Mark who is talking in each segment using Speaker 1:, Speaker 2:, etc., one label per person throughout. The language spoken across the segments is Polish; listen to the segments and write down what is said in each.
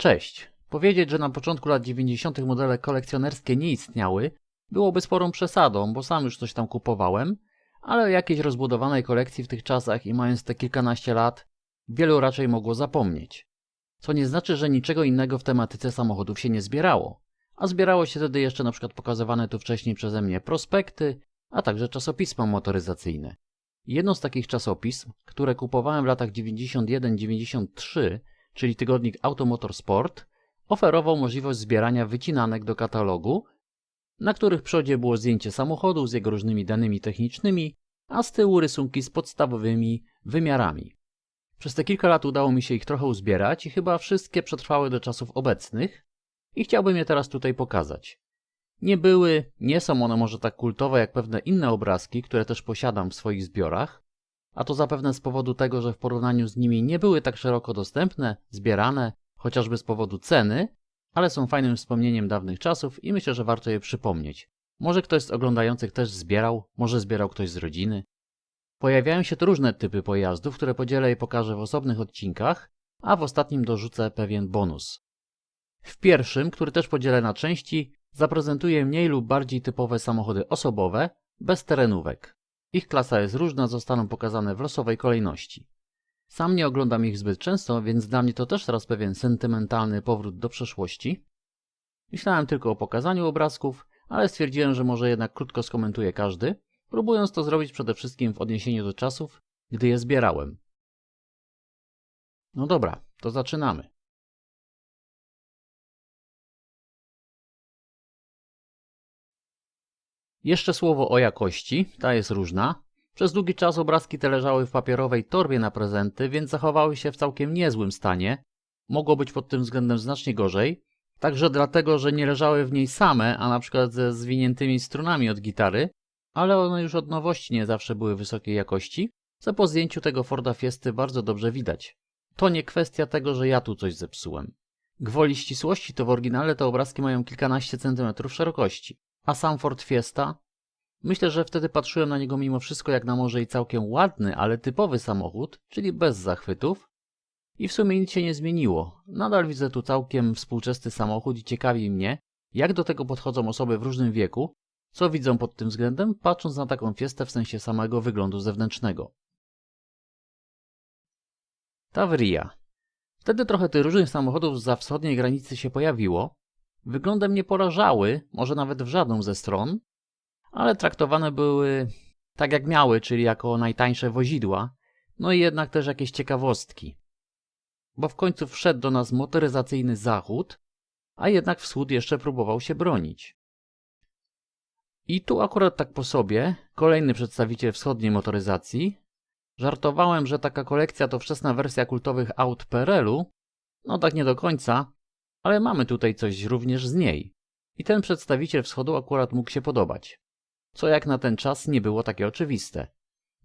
Speaker 1: Cześć. Powiedzieć, że na początku lat 90. modele kolekcjonerskie nie istniały, byłoby sporą przesadą, bo sam już coś tam kupowałem, ale jakiejś rozbudowanej kolekcji w tych czasach i mając te kilkanaście lat, wielu raczej mogło zapomnieć. Co nie znaczy, że niczego innego w tematyce samochodów się nie zbierało, a zbierało się wtedy jeszcze na przykład pokazywane tu wcześniej przeze mnie prospekty, a także czasopisma motoryzacyjne. Jedno z takich czasopism, które kupowałem w latach 91-93, czyli tygodnik Automotor Sport, oferował możliwość zbierania wycinanek do katalogu, na których przodzie było zdjęcie samochodu z jego różnymi danymi technicznymi, a z tyłu rysunki z podstawowymi wymiarami. Przez te kilka lat udało mi się ich trochę uzbierać i chyba wszystkie przetrwały do czasów obecnych i chciałbym je teraz tutaj pokazać. Nie były, nie są one może tak kultowe jak pewne inne obrazki, które też posiadam w swoich zbiorach, a to zapewne z powodu tego, że w porównaniu z nimi nie były tak szeroko dostępne, zbierane, chociażby z powodu ceny, ale są fajnym wspomnieniem dawnych czasów i myślę, że warto je przypomnieć. Może ktoś z oglądających też zbierał, może zbierał ktoś z rodziny. Pojawiają się tu różne typy pojazdów, które podzielę i pokażę w osobnych odcinkach, a w ostatnim dorzucę pewien bonus. W pierwszym, który też podzielę na części, zaprezentuję mniej lub bardziej typowe samochody osobowe, bez terenówek. Ich klasa jest różna, zostaną pokazane w losowej kolejności. Sam nie oglądam ich zbyt często, więc dla mnie to też teraz pewien sentymentalny powrót do przeszłości. Myślałem tylko o pokazaniu obrazków, ale stwierdziłem, że może jednak krótko skomentuję każdy, próbując to zrobić przede wszystkim w odniesieniu do czasów, gdy je zbierałem. No dobra, to zaczynamy. Jeszcze słowo o jakości, ta jest różna. Przez długi czas obrazki te leżały w papierowej torbie na prezenty, więc zachowały się w całkiem niezłym stanie. Mogło być pod tym względem znacznie gorzej. Także dlatego, że nie leżały w niej same, a na przykład ze zwiniętymi strunami od gitary, ale one już od nowości nie zawsze były wysokiej jakości, co po zdjęciu tego Forda Fiesty bardzo dobrze widać. To nie kwestia tego, że ja tu coś zepsułem. Gwoli ścisłości to w oryginale te obrazki mają kilkanaście centymetrów szerokości, a sam Ford Fiesta Myślę, że wtedy patrzyłem na niego mimo wszystko jak na może i całkiem ładny, ale typowy samochód, czyli bez zachwytów. I w sumie nic się nie zmieniło. Nadal widzę tu całkiem współczesny samochód i ciekawi mnie, jak do tego podchodzą osoby w różnym wieku, co widzą pod tym względem, patrząc na taką fiestę w sensie samego wyglądu zewnętrznego. Tavria. Wtedy trochę tych różnych samochodów za wschodniej granicy się pojawiło. Wyglądem nie porażały, może nawet w żadną ze stron, ale traktowane były tak jak miały, czyli jako najtańsze wozidła, no i jednak też jakieś ciekawostki. Bo w końcu wszedł do nas motoryzacyjny zachód, a jednak wschód jeszcze próbował się bronić. I tu akurat tak po sobie, kolejny przedstawiciel wschodniej motoryzacji, żartowałem, że taka kolekcja to wczesna wersja kultowych aut PRL-u, no tak nie do końca, ale mamy tutaj coś również z niej. I ten przedstawiciel wschodu akurat mógł się podobać co jak na ten czas nie było takie oczywiste.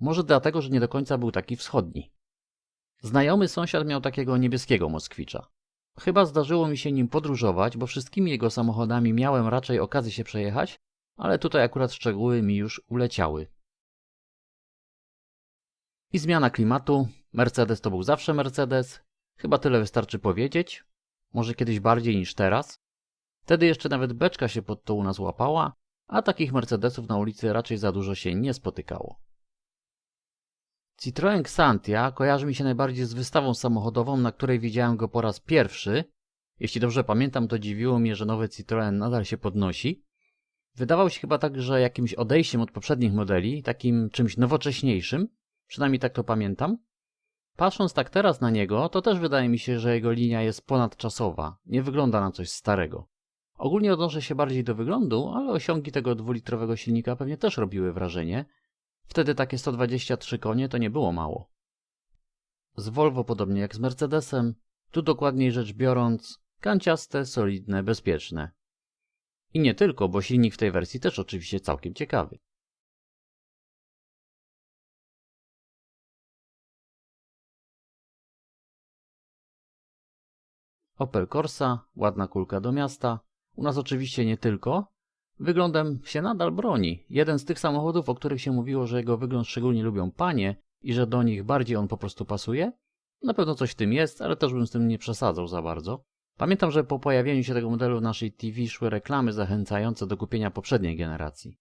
Speaker 1: Może dlatego, że nie do końca był taki wschodni. Znajomy sąsiad miał takiego niebieskiego Moskwicza. Chyba zdarzyło mi się nim podróżować, bo wszystkimi jego samochodami miałem raczej okazję się przejechać, ale tutaj akurat szczegóły mi już uleciały. I zmiana klimatu. Mercedes to był zawsze Mercedes. Chyba tyle wystarczy powiedzieć. Może kiedyś bardziej niż teraz. Wtedy jeszcze nawet beczka się pod to u nas łapała, a takich Mercedesów na ulicy raczej za dużo się nie spotykało. Citroën Xantia kojarzy mi się najbardziej z wystawą samochodową, na której widziałem go po raz pierwszy. Jeśli dobrze pamiętam, to dziwiło mnie, że nowy Citroën nadal się podnosi. Wydawał się chyba także jakimś odejściem od poprzednich modeli, takim czymś nowocześniejszym, przynajmniej tak to pamiętam. Patrząc tak teraz na niego, to też wydaje mi się, że jego linia jest ponadczasowa, nie wygląda na coś starego. Ogólnie odnoszę się bardziej do wyglądu, ale osiągi tego dwulitrowego silnika pewnie też robiły wrażenie. Wtedy takie 123 konie to nie było mało. Z Volvo podobnie jak z Mercedesem, tu dokładniej rzecz biorąc, kanciaste, solidne, bezpieczne. I nie tylko, bo silnik w tej wersji też oczywiście całkiem ciekawy. Opel Corsa, ładna kulka do miasta, u nas oczywiście nie tylko. Wyglądem się nadal broni. Jeden z tych samochodów, o których się mówiło, że jego wygląd szczególnie lubią panie i że do nich bardziej on po prostu pasuje. Na pewno coś w tym jest, ale też bym z tym nie przesadzał za bardzo. Pamiętam, że po pojawieniu się tego modelu w naszej TV szły reklamy zachęcające do kupienia poprzedniej generacji.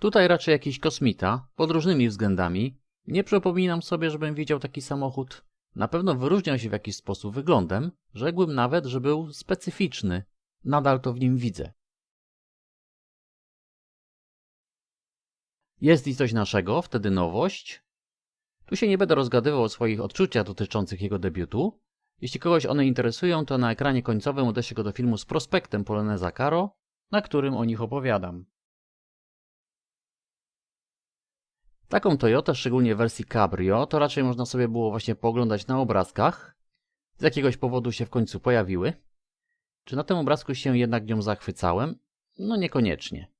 Speaker 1: Tutaj raczej jakiś kosmita, pod różnymi względami. Nie przypominam sobie, żebym widział taki samochód. Na pewno wyróżniał się w jakiś sposób wyglądem, rzekłbym nawet, że był specyficzny. Nadal to w nim widzę. Jest i coś naszego, wtedy nowość. Tu się nie będę rozgadywał o swoich odczuciach dotyczących jego debiutu. Jeśli kogoś one interesują, to na ekranie końcowym odeślę go do filmu z prospektem Poloneza Caro, na którym o nich opowiadam. Taką Toyotę, szczególnie w wersji Cabrio, to raczej można sobie było właśnie pooglądać na obrazkach. Z jakiegoś powodu się w końcu pojawiły. Czy na tym obrazku się jednak nią zachwycałem? No niekoniecznie.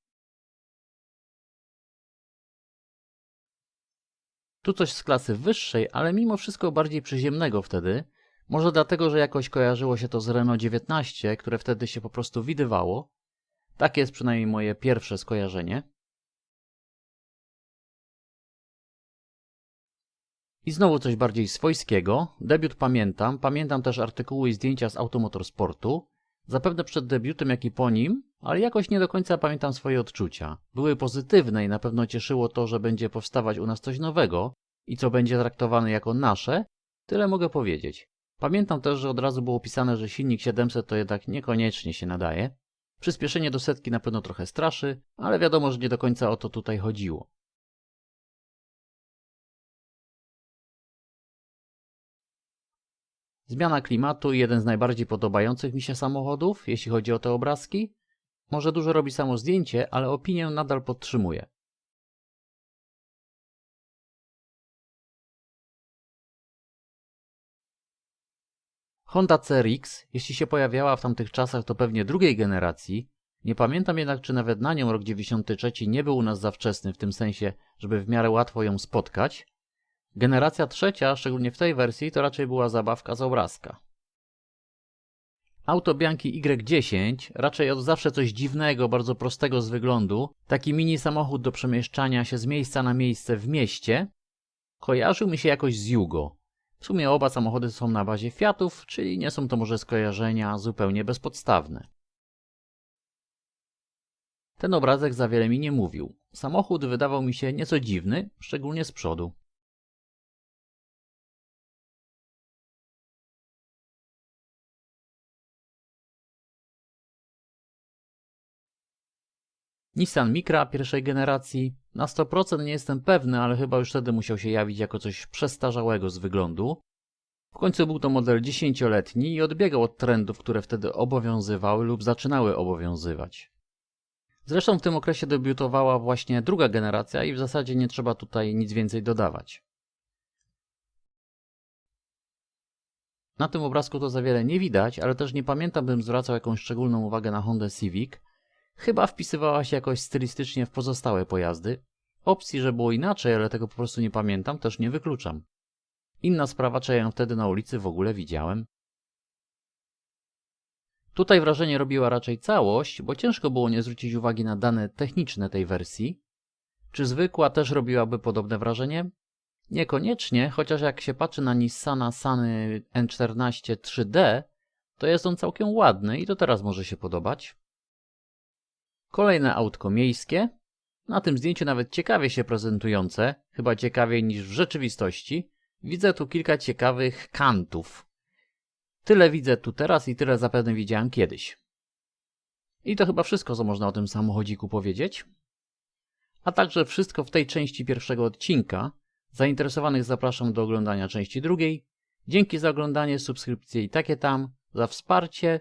Speaker 1: Tu coś z klasy wyższej, ale mimo wszystko bardziej przyziemnego wtedy. Może dlatego, że jakoś kojarzyło się to z Renault 19, które wtedy się po prostu widywało. Takie jest przynajmniej moje pierwsze skojarzenie. I znowu coś bardziej swojskiego. Debiut pamiętam. Pamiętam też artykuły i zdjęcia z Automotorsportu. Zapewne przed debiutem, jak i po nim, ale jakoś nie do końca pamiętam swoje odczucia. Były pozytywne i na pewno cieszyło to, że będzie powstawać u nas coś nowego i co będzie traktowane jako nasze. Tyle mogę powiedzieć. Pamiętam też, że od razu było pisane, że silnik 700 to jednak niekoniecznie się nadaje. Przyspieszenie do setki na pewno trochę straszy, ale wiadomo, że nie do końca o to tutaj chodziło. Zmiana klimatu jeden z najbardziej podobających mi się samochodów, jeśli chodzi o te obrazki. Może dużo robi samo zdjęcie, ale opinię nadal podtrzymuję. Honda CRX, jeśli się pojawiała w tamtych czasach, to pewnie drugiej generacji. Nie pamiętam jednak, czy nawet na nią rok 93 nie był u nas za wczesny, w tym sensie, żeby w miarę łatwo ją spotkać. Generacja trzecia, szczególnie w tej wersji, to raczej była zabawka z obrazka. Auto Bianchi Y10, raczej od zawsze coś dziwnego, bardzo prostego z wyglądu, taki mini samochód do przemieszczania się z miejsca na miejsce w mieście, kojarzył mi się jakoś z Jugo. W sumie oba samochody są na bazie Fiatów, czyli nie są to może skojarzenia zupełnie bezpodstawne. Ten obrazek za wiele mi nie mówił. Samochód wydawał mi się nieco dziwny, szczególnie z przodu. Nissan Micra pierwszej generacji. Na 100% nie jestem pewny, ale chyba już wtedy musiał się jawić jako coś przestarzałego z wyglądu. W końcu był to model dziesięcioletni i odbiegał od trendów, które wtedy obowiązywały lub zaczynały obowiązywać. Zresztą w tym okresie debiutowała właśnie druga generacja i w zasadzie nie trzeba tutaj nic więcej dodawać. Na tym obrazku to za wiele nie widać, ale też nie pamiętam, bym zwracał jakąś szczególną uwagę na Honda Civic, Chyba wpisywała się jakoś stylistycznie w pozostałe pojazdy. Opcji, że było inaczej, ale tego po prostu nie pamiętam, też nie wykluczam. Inna sprawa, czy ja ją wtedy na ulicy w ogóle widziałem. Tutaj wrażenie robiła raczej całość, bo ciężko było nie zwrócić uwagi na dane techniczne tej wersji. Czy zwykła też robiłaby podobne wrażenie? Niekoniecznie, chociaż jak się patrzy na Nissana Sany N14 3D, to jest on całkiem ładny i to teraz może się podobać. Kolejne autko miejskie. Na tym zdjęciu nawet ciekawie się prezentujące, chyba ciekawiej niż w rzeczywistości. Widzę tu kilka ciekawych kantów. Tyle widzę tu teraz i tyle zapewne widziałem kiedyś. I to chyba wszystko, co można o tym samochodziku powiedzieć. A także wszystko w tej części pierwszego odcinka. Zainteresowanych zapraszam do oglądania części drugiej. Dzięki za oglądanie, subskrypcje i takie tam, za wsparcie